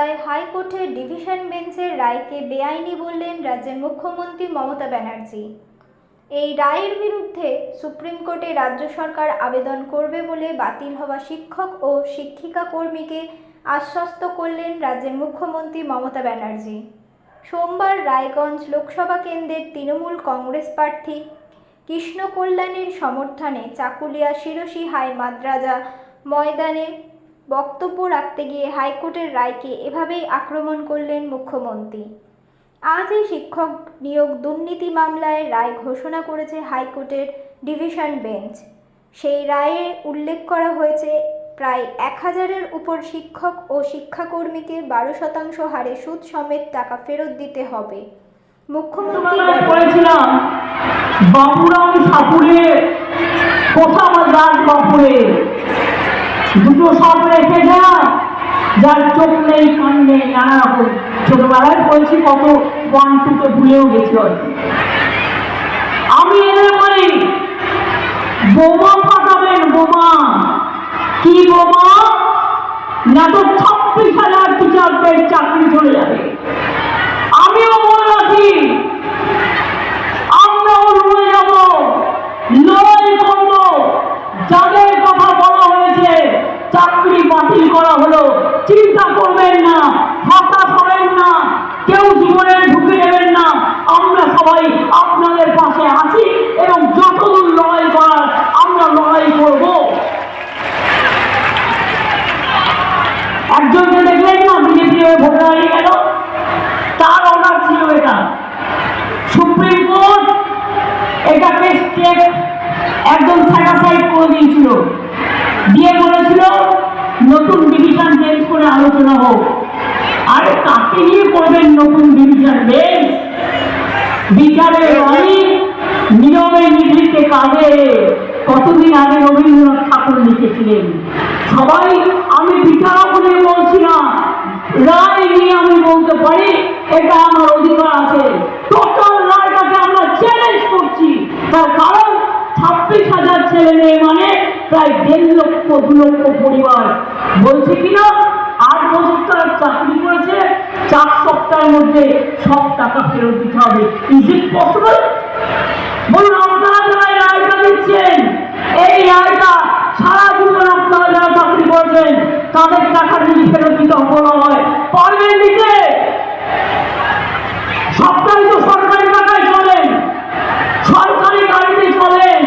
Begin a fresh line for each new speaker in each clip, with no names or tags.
কলকাতায় হাইকোর্টের ডিভিশন বেঞ্চের রায়কে বেআইনি বললেন রাজ্যের মুখ্যমন্ত্রী মমতা ব্যানার্জি। এই রায়ের বিরুদ্ধে সুপ্রিম কোর্টে রাজ্য সরকার আবেদন করবে বলে বাতিল হওয়া শিক্ষক ও শিক্ষিকা কর্মীকে আশ্বস্ত করলেন রাজ্যের মুখ্যমন্ত্রী মমতা ব্যানার্জি। সোমবার রায়গঞ্জ লোকসভা কেন্দ্রের তৃণমূল কংগ্রেস প্রার্থী কৃষ্ণ কল্যাণের সমর্থনে চাকুলিয়া শিরসি হাই মাদ্রাজা ময়দানে বক্তব্য রাখতে গিয়ে হাইকোর্টের রায়কে এভাবেই আক্রমণ করলেন মুখ্যমন্ত্রী। আজ এই শিক্ষক নিয়োগ দুর্নীতি মামলায় রায় ঘোষণা করেছে হাইকোর্টের ডিভিশন বেঞ্চ। সেই রায়ে উল্লেখ করা হয়েছে প্রায় এক হাজারের উপর শিক্ষক ও শিক্ষাকর্মীকে বারো শতাংশ হারে সুদ সমেত টাকা ফেরত দিতে হবে। মুখ্যমন্ত্রী
বাবুরাম সাপুরে কোথাও বাপুরে দুটো সব রেখে যা যার চোখ নেই, কান নেই, নানা রকম। ছোটবেলায় পড়েছি কত ওয়ান টুকে ভুলেও গেছি আমি এনে বলি, বোমা ফাটাবেন, বোমা। কি বোমা? না তো ছাব্বিশ হাজার টিচারদের চাকরি চলে যাবে আমিও বলে রাখি আমরাও রয়ে যাব লড়াই করব যাদের কথা বলা হয়েছে চাকরি বাতিল করা হলো, চিন্তা করবেন না, হতাশ হবেন না, কেউ জীবনে ঢুকে নেবেন না। আমরা সবাই আপনাদের পাশে আছি এবং যতদূর লড়াই করার আমরা লড়াই করব। একজনকে দেখলেন না বিজেপি ভোটে দাঁড়িয়ে গেল। তার অর্ডার ছিল এটা। সুপ্রিম কোর্ট এটাকে স্টেট একদম স্যাটাসাইড করে দিয়েছিল। দিয়ে বলেছিল নতুন ডিভিশন বেঞ্চ করে আলোচনা হোক। আরে কাকে নিয়ে করবেন নতুন ডিভিশন বেঞ্চ বিচারে রানী নিয়মে নিভৃতে কাজে কতদিন আগে রবীন্দ্রনাথ ঠাকুর লিখেছিলেন? সবাই আমি বিচারক বলে বলছি না, রায় নিয়ে আমি বলতে পারি, এটা আমার অধিকার আছে। টোটাল রায়টাকে আমরা চ্যালেঞ্জ করছি। তার কারণ ছাব্বিশ হাজার ছেলে মেয়ে মানে প্রায় দেড় লক্ষ, দু লক্ষ পরিবার। বলছে কিনা? আট বছর তার চাকরি করেছে, চার সপ্তাহের মধ্যে সব টাকা ফেরত দিতে হবে। ইজ ইট পসিবল বলুন, আপনারা যারা এই রায়টা দিচ্ছেন, এই রায়টা সারা জীবন আপনারা যারা চাকরি করেছেন, তাদের টাকা যদি ফেরত দিতে বলা হয়, পারবেন দিতে সপ্তাহে তো সরকারি টাকায় চলেন সরকারি গাড়িতে চলেন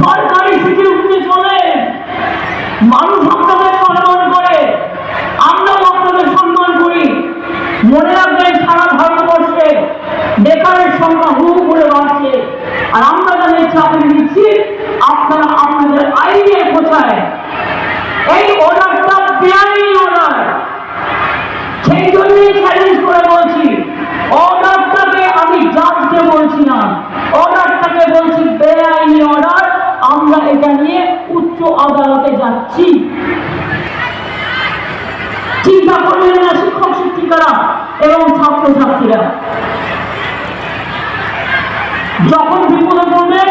সরকারি সিকিউরিটি চলেন মানুষ আপনাদের সম্মান করে আমরাও আপনাদের সম্মান করি মনে রাখবেন সারা ভারতবর্ষে বেকারের সংখ্যা হু হু করে বাড়ছে আর আমরা যাদের চাকরি আপনারা আপনাদের আইনে কোথায় এই অর্ডারটা বেআইনি অর্ডার সেই জন্যই চ্যালেঞ্জ করে বলছি অর্ডারটাকে আমি জাজকে বলছি না। অর্ডারটাকে বলছি বেআইনি অর্ডার আমরা এটা নিয়ে উচ্চ আদালতে যাচ্ছি। চিন্তা করবেন না, শিক্ষক, শিক্ষিকারা এবং ছাত্রছাত্রীরা। যখন বিপদে পড়বেন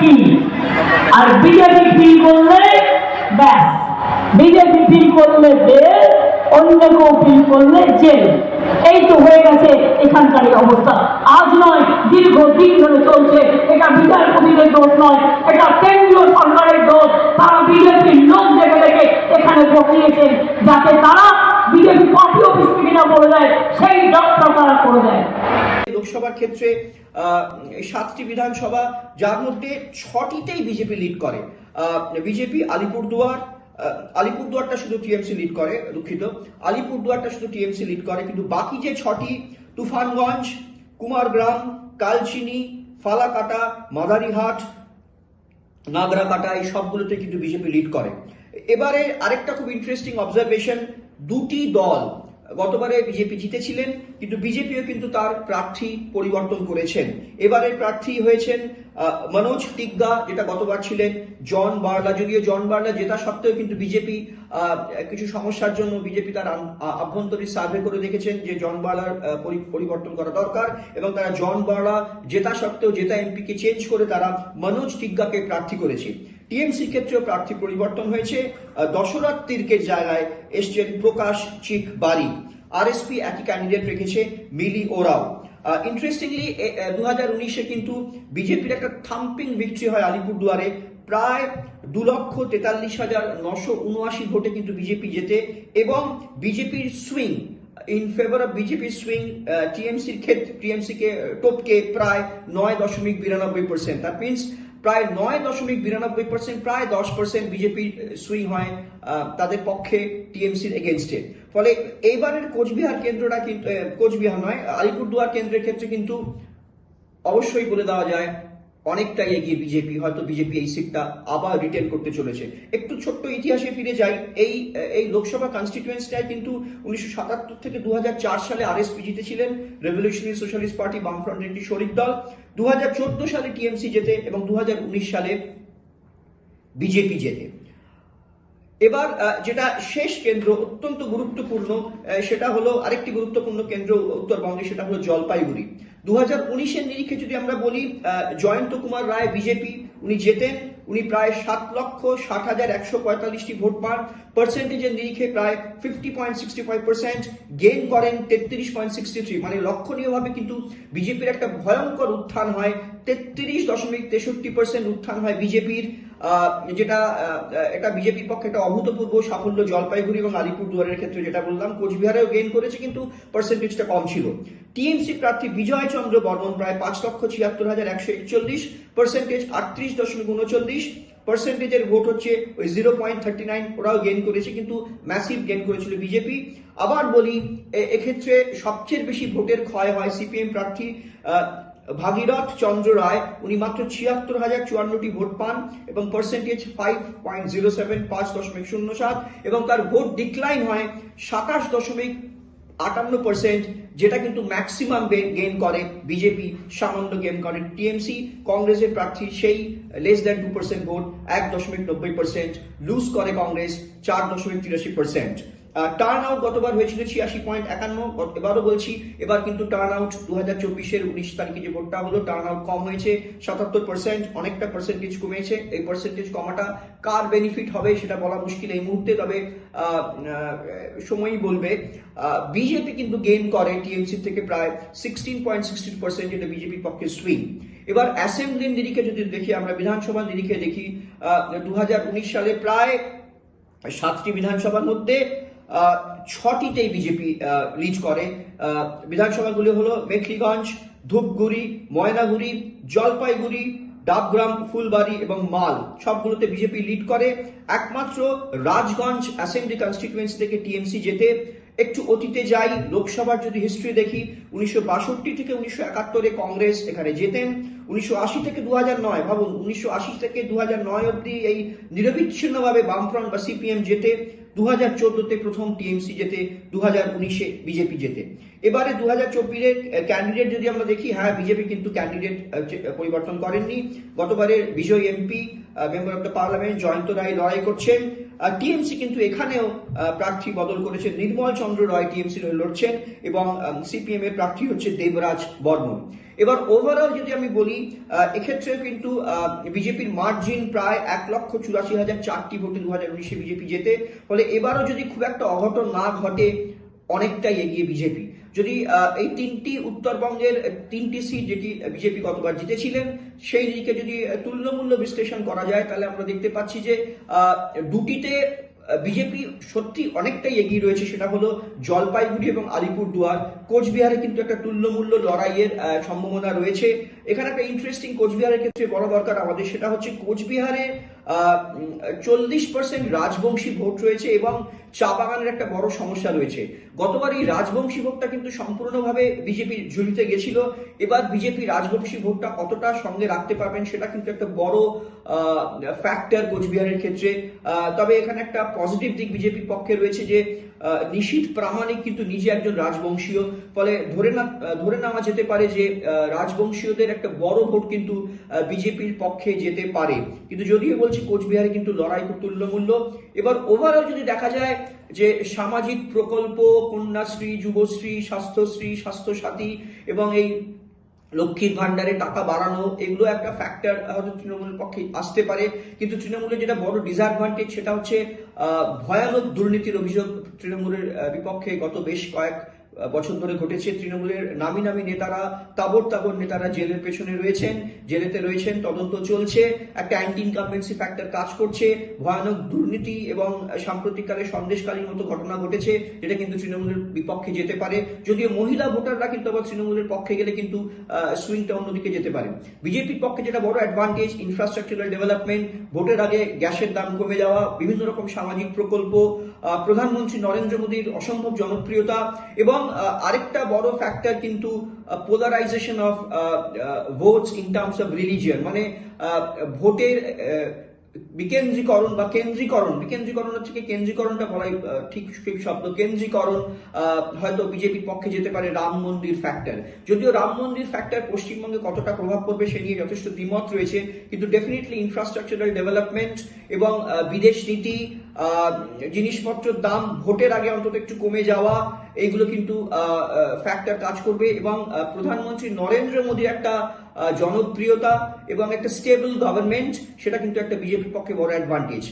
কি আর বিজেপি ফিল করলে ব্যাস। বিজেপি ফিল করলে অন্য কেউ ফিল করলে জেল। এই তো হয়ে গেছে এখানকার অবস্থা। আজ নয় দীর্ঘ দিন ধরে চলছে। এটা বিচারপতিদের দোষ নয়, এটা কেন্দ্রীয় সরকারের দোষ। তারা বিজেপির লোক দেখে দেখে এখানে বসিয়েছেন, যাতে তারা বিজেপি পার্টি অফিস থেকে না বলে দেয় সেই ডক্টর তারা করে দেয়
লোকসভার ক্ষেত্রে সাতটি বিধানসভা, যার মধ্যে ছটিতেই বিজেপি লিড করে। বিজেপি আলিপুরদুয়ার আলিপুরদুয়ারটা শুধু টিএমসি লিড করে, দুঃখিত। আলিপুরদুয়ারটা শুধু টিএমসি লিড করে, কিন্তু বাকি যে ছটি, তুফানগঞ্জ, কুমারগ্রাম, কালচিনি, ফালাকাটা, মাদারিহাট, নাগরাকাটা, এই সবগুলোতে কিন্তু বিজেপি লিড করে। এবারে আরেকটা খুব ইন্টারেস্টিং অবজারভেশন দুটি দল গতবারে বিজেপি জিতেছিলেন, কিন্তু বিজেপিও কিন্তু তার প্রার্থী পরিবর্তন করেছেন। এবারের প্রার্থী হয়েছেন মনোজ টিগ্গা যেটা গতবার ছিলেন জন বার্লা যদিও জন বার্লা জেতা সত্ত্বেও কিন্তু বিজেপি কিছু সমস্যার জন্য বিজেপি তার আভ্যন্তরীণ সার্ভে করে দেখেছেন যে জন বার্লার পরিবর্তন করা দরকার এবং তারা জন বার্লা জেতা সত্ত্বেও জেতা এমপিকে চেঞ্জ করে তারা মনোজ টিগ্গাকে প্রার্থী করেছে। টিএমসি ক্ষেত্রেও প্রার্থী পরিবর্তন হয়েছে। দশরথ তির্কের জায়গায় এসছেন প্রকাশ চিক বারি। আরএসপি একই ক্যান্ডিডেট রেখেছে মিলি ওরাও। ইন্টারেস্টিংলি দু হাজার উনিশে কিন্তু বিজেপির একটা থাম্পিং ভিক্টরি হয় আলিপুরদুয়ারে। প্রায় দু লক্ষ তেতাল্লিশ হাজার নশো উনআশি ভোটে কিন্তু বিজেপি জেতে এবং বিজেপির swing in favour of BJP swing টিএমসির ক্ষেত্রে টিএমসি কে টপকে প্রায় নয় দশমিক বিরানব্বই পার্সেন্ট দ্যাট মিনস প্রায় নয় দশমিক বিরানব্বই পার্সেন্ট প্রায় দশ পার্সেন্ট বিজেপি সুইং হয় তাদের পক্ষে টিএমসির এগেনস্টে ফলে এইবারের কোচবিহার কেন্দ্রটা কিন্তু কোচবিহার নয়, আলিপুরদুয়ার কেন্দ্রের ক্ষেত্রে কিন্তু অবশ্যই বলে দেওয়া যায় অনেকটাই এগিয়ে বিজেপি হয়তো বিজেপি এই সিটটা আবার রিটেন করতে চলেছে। একটু ছোট্ট ইতিহাসে ফিরে যাই, এই এই লোকসভা কনস্টিটিউয়েন্সিটায় কিন্তু উনিশশো সাতাত্তর থেকে দুহাজার চার সালে আরএসপি জিতেছিলেন রেভলিউশনারি সোশ্যালিস্ট পার্টি বামফ্রন্টের একটি শরিক দল। দু হাজার চোদ্দ সালে টিএমসি জেতে এবং দু হাজার উনিশ সালে বিজেপি জেতে। এবার যেটা শেষ কেন্দ্র, অত্যন্ত গুরুত্বপূর্ণ সেটা হলো আরেকটি গুরুত্বপূর্ণ কেন্দ্র উত্তরবঙ্গে, সেটা হলো জলপাইগুড়ি। দু হাজার উনিশের নিরিখে যদি আমরা বলি জয়ন্ত কুমার রায়, বিজেপি, উনি জেতেন, উনি প্রায় সাত লক্ষ ষাট হাজার একশো পঁয়তাল্লিশটি ভোট পান। পার্সেন্টেজের নিরিখে প্রায় fifty point sixty five percent gain করেন তেত্রিশ পয়েন্ট সিক্সটি থ্রি মানে লক্ষণীয়ভাবে কিন্তু বিজেপির একটা ভয়ঙ্কর উত্থান হয়, তেত্রিশ দশমিক তেষট্টি পার্সেন্ট উত্থান হয় বিজেপির যেটা এটা বিজেপির পক্ষে একটা অভূতপূর্ব সাফল্য জলপাইগুড়ি এবং আলিপুরদুয়ারের ক্ষেত্রে যেটা বললাম, কোচবিহারেও গেইন করেছে কিন্তু পার্সেন্টেজটা কম ছিল। টিএমসি প্রার্থী বিজয় চন্দ্র বর্মন প্রায় পাঁচ লক্ষ ছিয়াত্তর হাজার একশো একচল্লিশ পার্সেন্টেজ আটত্রিশ দশমিক উনচল্লিশ পার্সেন্টেজের ভোট হচ্ছে ওই জিরো পয়েন্ট থার্টি নাইন ওরাও গেইন করেছে, কিন্তু ম্যাসিভ গেইন করেছিল বিজেপি আবার বলি এক্ষেত্রে সবচেয়ে বেশি ভোটের ক্ষয় হয় সিপিএম প্রার্থী ভাগীরথ চন্দ্র রায়। উনি মাত্র ছিয়াত্তর হাজার চুয়ান্নটি ভোট পান এবং percentage five point zero seven পাঁচ দশমিক শূন্য সাত এবং তার ভোট ডিক্লাইন হয় সাতাশ দশমিক আটান্ন পার্সেন্ট যেটা কিন্তু ম্যাক্সিমাম গেইন করে বিজেপি সামান্য গেইন করে টিএমসি কংগ্রেসের প্রার্থী সেই লেস দ্যান টু পার্সেন্ট ভোট এক দশমিক নব্বই পার্সেন্ট লুজ করে কংগ্রেস, চার দশমিক তিরাশি পার্সেন্ট টার্ন আউট গতবার হয়েছিল ছিয়াশি পয়েন্ট একান্ন এবারও বলছি, এবার কিন্তু টার্ন আউট দু হাজার চব্বিশের উনিশ তারিখে যে ভোটটা হলো টার্ন আউট কম হয়েছে, সাতাত্তর পার্সেন্ট অনেকটা পার্সেন্টেজ কমেছে। এই পার্সেন্টেজ কমাটা কার বেনিফিট হবে সেটা বলা মুশকিল এই মুহূর্তে, তবে সময়ই বলবে। বিজেপি কিন্তু গেইন করে টিএমসি থেকে প্রায় সিক্সটিন পয়েন্ট সিক্সটিন পার্সেন্ট এটা বিজেপির পক্ষে সুইং এবার অ্যাসেম্বলির নিরিখে যদি দেখি, আমরা বিধানসভা নিরিখে দেখি দু হাজার উনিশ সালে প্রায় সাতটি বিধানসভার মধ্যে ছটিতেই বিজেপি লিড করে। বিধানসভাগুলি হলো মেখলিগঞ্জ ধূপগুড়ি, ময়নাগুড়ি, জলপাইগুড়ি, ডাবগ্রাম, ফুলবাড়ি এবং মাল। সবগুলোতে বিজেপি লিড করে। একমাত্র রাজগঞ্জ অ্যাসেম্বলি কনস্টিটুয়েন্সি থেকে টিএমসি যেতে। একটু অতীতে যাই, লোকসভার যদি হিস্ট্রি দেখি, উনিশশো বাষট্টি থেকে উনিশশো একাত্তরে কংগ্রেস এখানে যেতেন। উনিশশো আশি থেকে দু হাজার নয়, ভাবুন, উনিশশো আশি থেকে দু হাজার নয় অব্দি এই নিরবিচ্ছিন্নভাবে বামফ্রন্ট বা সিপিএম যেতে। দু চোদ্দতে প্রথম টিএমসি যেতে দু হাজার উনিশে বিজেপি যেতে এবারে দু হাজার চব্বিশের ক্যান্ডিডেট যদি আমরা দেখি হ্যাঁ বিজেপি কিন্তু ক্যান্ডিডেট পরিবর্তন করেননি। গতবারের বিজয় MP member of the parliament Jayanta Roy লড়াই করছেন। টিএমসি কিন্তু এখানেও প্রার্থী বদল করেছে নির্মল চন্দ্র রায় টিএমসি লড়ছেন এবং সিপিএম এর প্রার্থী হচ্ছে দেবরাজ বর্মন। এবার ওভারঅল যদি আমি বলি এক্ষেত্রে কিন্তু বিজেপির মার্জিন প্রায় এক লক্ষ চুরাশি হাজার চারটি ভোটে দু হাজার উনিশে বিজেপি যেতে ফলে এবারও যদি খুব একটা অঘটন না ঘটে, অনেকটাই এগিয়ে বিজেপি। যদি এই তিনটি উত্তরবঙ্গের, তিনটি সিট যেটি বিজেপি গতবার জিতেছিলেন, সেই দিকে যদি তুল্যমূল্য বিশ্লেষণ করা যায়, তাহলে আমরা দেখতে পাচ্ছি যে দুটিতে বিজেপি সত্যি অনেকটাই এগিয়ে রয়েছে, সেটা হলো জলপাইগুড়ি এবং আলিপুরদুয়ার। কোচবিহারে কিন্তু একটা তুল্যমূল্য লড়াইয়ের সম্ভাবনা রয়েছে। এখানে একটা ইন্টারেস্টিং কোচবিহারের ক্ষেত্রে বড় দরকার আমাদের, সেটা হচ্ছে কোচবিহারে চল্লিশ পার্সেন্ট রাজবংশী ভোট রয়েছে এবং চা বাগানের একটা বড় সমস্যা রয়েছে। গতবার এই রাজবংশী ভোটটা কিন্তু সম্পূর্ণভাবে বিজেপি ঝুলিতে গেছিল। এবার বিজেপি রাজবংশী ভোটটা কতটা সঙ্গে রাখতে পারবেন সেটা কিন্তু একটা বড় ফ্যাক্টর কোচবিহারের ক্ষেত্রে। তবে এখানে একটা পজিটিভ দিক বিজেপির পক্ষে রয়েছে যে নিশীথ প্রামাণিক কিন্তু নিজে একজন রাজবংশীয়। ফলে ধরে না ধরে নেওয়া যেতে পারে যে রাজবংশীয়দের একটা বড় ভোট কিন্তু বিজেপির পক্ষে যেতে পারে। কিন্তু যদিও বলছি কোচবিহারে কিন্তু লড়াই খুব তুল্যমূল্য। এবার ওভারঅল যদি দেখা যায় যে সামাজিক প্রকল্প, কন্যাশ্রী, যুবশ্রী, স্বাস্থ্যশ্রী, স্বাস্থ্যসাথী এবং এই লক্ষ্মীর ভান্ডারে টাকা বাড়ানো, এগুলো একটা ফ্যাক্টর হয়তো তৃণমূলের পক্ষে আসতে পারে। কিন্তু তৃণমূলের যেটা বড় ডিসঅ্যাডভান্টেজ সেটা হচ্ছে ভয়ানক দুর্নীতির অভিযোগ তৃণমূলের বিপক্ষে গত বেশ কয়েক বছর ধরে ঘটেছে। তৃণমূলের নামি নামি নেতারা তাবর তাবর নেতারা জেলের পেছনে রয়েছেন, জেলেতে রয়েছেন, তদন্ত চলছে, একটা অ্যান্টি ইনকামবেন্সি ফ্যাক্টর কাজ করছে, ভয়ানক দুর্নীতি এবং সাম্প্রতিককালে সন্দেশকালীন মতো ঘটনা ঘটেছে, যেটা কিন্তু তৃণমূলের বিপক্ষে যেতে পারে। যদিও মহিলা ভোটাররা কিন্তু আবার তৃণমূলের পক্ষে গেলে কিন্তু সুইংটা অন্যদিকে যেতে পারে। বিজেপির পক্ষে যেটা বড় অ্যাডভান্টেজ ইনফ্রাস্ট্রাকচারাল ডেভেলপমেন্ট ভোটের আগে গ্যাসের দাম কমে যাওয়া, বিভিন্ন রকম সামাজিক প্রকল্প প্রধানমন্ত্রী নরেন্দ্র মোদীর অসম্ভব জনপ্রিয়তা এবং আরেকটা বড় ফ্যাক্টর কিন্তু polarisation of votes in terms of religion মানে ভোটের বিকেন্দ্রীকরণ বা কেন্দ্রীকরণ বিকেন্দ্রীকরণের থেকে কেন্দ্রীকরণটা বলাই ঠিক ঠিক শব্দ, কেন্দ্রীকরণ হয়তো বিজেপির পক্ষে যেতে পারে রাম মন্দির ফ্যাক্টর যদিও রাম মন্দির ফ্যাক্টর পশ্চিমবঙ্গে কতটা প্রভাব পড়বে সে নিয়ে যথেষ্ট দ্বিমত রয়েছে, কিন্তু ডেফিনেটলি ইনফ্রাস্ট্রাকচারাল ডেভেলপমেন্ট এবং বিদেশ নীতি জিনিসপত্রের দাম ভোটের আগে অন্তত একটু কমে যাওয়া, এইগুলো কিন্তু ফ্যাক্টর কাজ করবে এবং প্রধানমন্ত্রী নরেন্দ্র মোদী একটা জনপ্রিয়তা এবং একটা স্টেবল গভর্নমেন্ট সেটা কিন্তু একটা বিজেপির পক্ষে বড় অ্যাডভান্টেজ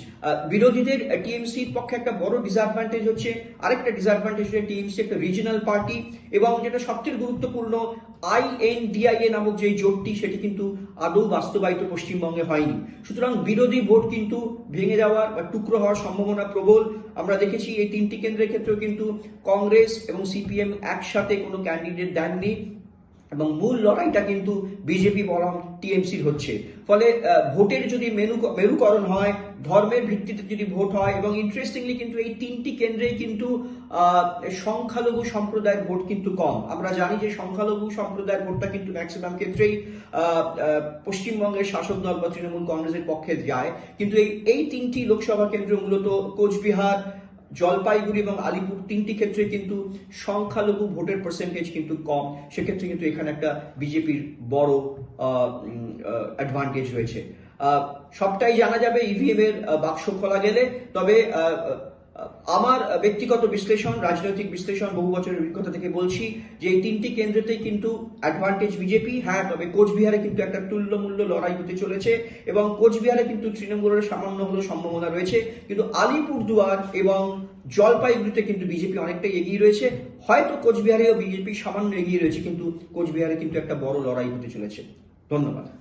বিরোধীদের টিএমসির পক্ষে একটা বড় ডিসঅ্যাডভান্টেজ হচ্ছে, আরেকটা ডিসঅ্যাডভান্টেজ হচ্ছে টিএমসি একটা রিজিনাল পার্টি এবং যেটা সবচেয়ে গুরুত্বপূর্ণ আইএনডিআইএ নামক যে জোটটি, সেটি কিন্তু আদৌ বাস্তবায়িত পশ্চিমবঙ্গে হয়নি। সুতরাং বিরোধী ভোট কিন্তু ভেঙে যাওয়ার বা টুকরো হওয়ার সম্ভাবনা প্রবল। আমরা দেখেছি এই তিনটি কেন্দ্রের ক্ষেত্রেও কিন্তু কংগ্রেস এবং সিপিএম একসাথে কোনো ক্যান্ডিডেট দেননি। এবং মূল লড়াইটা কিন্তু বিজেপি বরং টিএমসির হচ্ছে। ফলে ভোটের যদি মেনু, মেরুকরণ হয়, ধর্মের ভিত্তিতে যদি ভোট হয়, এবং ইন্টারেস্টিংলি কিন্তু এই তিনটি কেন্দ্রেই কিন্তু সংখ্যালঘু সম্প্রদায়ের ভোট কিন্তু কম। আমরা জানি যে সংখ্যালঘু সম্প্রদায়ের ভোটটা কিন্তু ম্যাক্সিমাম ক্ষেত্রেই পশ্চিমবঙ্গের শাসক দল বা তৃণমূল কংগ্রেসের পক্ষে যায়। কিন্তু এই এই তিনটি লোকসভা কেন্দ্র মূলত কোচবিহার জলপাইগুড়ি এবং আলিপুর তিনটি ক্ষেত্রে কিন্তু সংখ্যালঘু ভোটের পার্সেন্টেজ কিন্তু কম। সেক্ষেত্রে কিন্তু এখানে একটা বিজেপির বড় অ্যাডভান্টেজ রয়েছে। সবটাই জানা যাবে ইভিএম এর বাক্স খোলা গেলে। তবে আমার ব্যক্তিগত বিশ্লেষণ, রাজনৈতিক বিশ্লেষণ, বহু বছরের অভিজ্ঞতা থেকে বলছি যে এই তিনটি কেন্দ্রতেই কিন্তু অ্যাডভান্টেজ বিজেপি হ্যাঁ তবে কোচবিহারে কিন্তু একটা তুল্যমূল্য লড়াই হতে চলেছে এবং কোচবিহারে কিন্তু তৃণমূলের সামান্য হলেও সম্ভাবনা রয়েছে। কিন্তু আলিপুরদুয়ার এবং জলপাইগুড়িতে কিন্তু বিজেপি অনেকটাই এগিয়ে রয়েছে। হয়তো কোচবিহারেও বিজেপি সামান্য এগিয়ে রয়েছে, কিন্তু কোচবিহারে কিন্তু একটা বড় লড়াই হতে চলেছে। ধন্যবাদ।